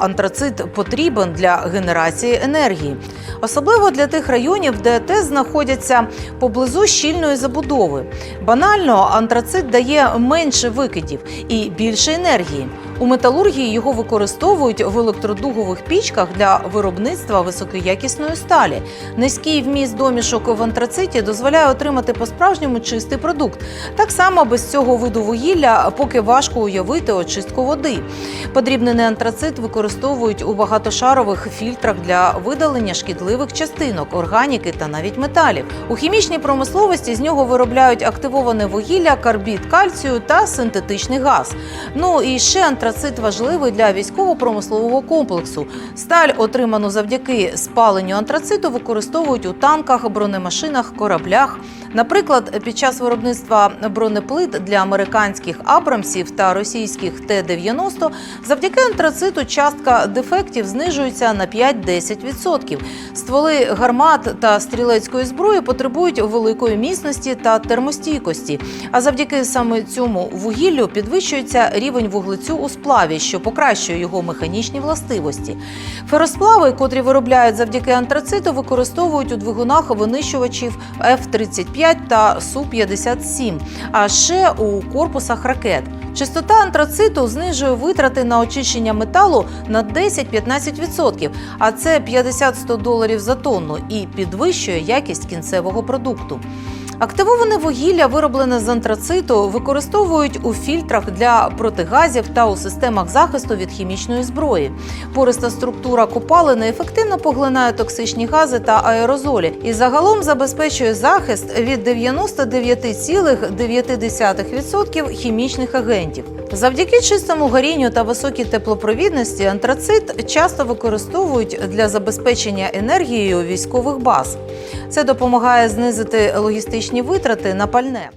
Антрацит потрібен для генерації енергії, особливо для тих районів, де ТЕС знаходяться поблизу щільної забудови. Банально, антрацит дає менше викидів і більше енергії. У металургії його використовують в електродугових пічках для виробництва високоякісної сталі. Низький вміст домішок в антрациті дозволяє отримати по-справжньому чистий продукт. Так само без цього виду вугілля поки важко уявити очистку води. Подрібнений антрацит використовують у багатошарових фільтрах для видалення шкідливих частинок, органіки та навіть металів. У хімічній промисловості з нього виробляють активоване вугілля, карбід кальцію та синтетичний газ. Ну і ще антрацит важливий для військово-промислового комплексу. Сталь, отриману завдяки спаленню антрациту, використовують у танках, бронемашинах, кораблях. Наприклад, під час виробництва бронеплит для американських Абрамсів та російських Т-90 завдяки антрациту частка дефектів знижується на 5-10%. Стволи гармат та стрілецької зброї потребують великої міцності та термостійкості. А завдяки саме цьому вугіллю підвищується рівень вуглецю у сплаві, що покращує його механічні властивості. Феросплави, котрі виробляють завдяки антрациту, використовують у двигунах винищувачів F-35 та Су-57, а ще у корпусах ракет. Частота антрациту знижує витрати на очищення металу на 10-15%, а це 50-100 доларів за тонну і підвищує якість кінцевого продукту. Активоване вугілля, вироблене з антрациту, використовують у фільтрах для протигазів та у системах захисту від хімічної зброї. Пориста структура копалини ефективно поглинає токсичні гази та аерозолі і загалом забезпечує захист від 99,9% хімічних агентів. Завдяки чистому горінню та високій теплопровідності антрацит часто використовують для забезпечення енергією військових баз. Це допомагає знизити логістичні витрати на пальне.